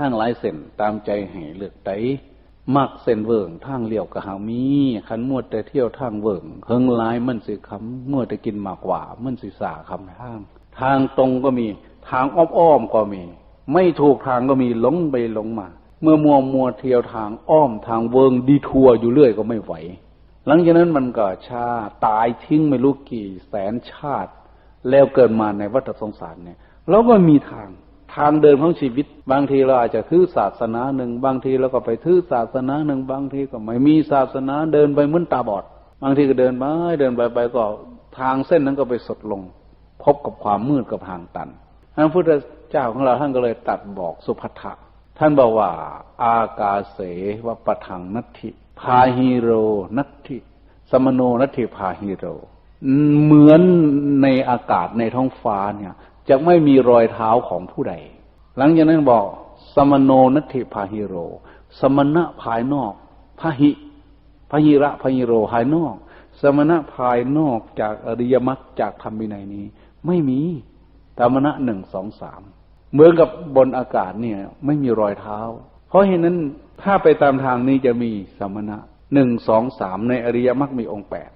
ทางหลายเส้นตามใจให้เลือกไดมักเส้นเวิงทางเลี้ยวกะหามีคันมัวแต่เที่ยวทางเวิงเฮิงลายมันสิคำมัวแต่กินมากกว่ามันสิสาคำทาง ทางตรงก็มี ทางอ้อมๆก็มี ไม่ถูกทางก็มีหลงไปหลงมา เมื่อมัวมัวเที่ยวทางอ้อมทางเวิงดีทัวอยู่เรื่อยก็ไม่ไหว หลังจากนั้นมันก็ชาตายทิ้งไม่รู้กี่แสนชาติ แล้วเกิดมาในวัฏสงสารเนี่ยเราก็มีทาง ทางเดินของชีวิต บางทีเราอาจจะถือศาสนาหนึ่ง บางทีเราก็ไปถือศาสนาหนึ่ง บางทีก็ไม่มีศาสนาเดินไปเหมือนตาบอด บางทีก็เดินไปเดินไปไปก็ทางเส้นนั้นก็ไปสดลง พบกับความมืดกับทางตันพระพุทธเจ้าของเราท่านก็เลยตัดบอกสุภัททะท่านบอกว่า อากาเสวะปะทังนัตถิพาฮิโรนัตถิสมโนนัตถิพาฮิโร เหมือนในอากาศในท้องฟ้าเนี่ย จะไม่มีรอยเท้าของผู้ใด หลังจากนั้นบอก สมโนนัตถิพาฮิโร สมณะภายนอกพาหิพหิระพหิโรภายนอก สมณะภายนอกจากอริยมรรคจากธรรมวินัยนี้ ไม่มีตามณะหนึ่งสองสามเหมือนกับบนอากาศเนี่ย ไม่มีรอยเท้า เพราะเหตุนั้นถ้าไปตามทางนี้จะมีสมณะหนึ่งสองสามในอริยมรรคมีองค์แปด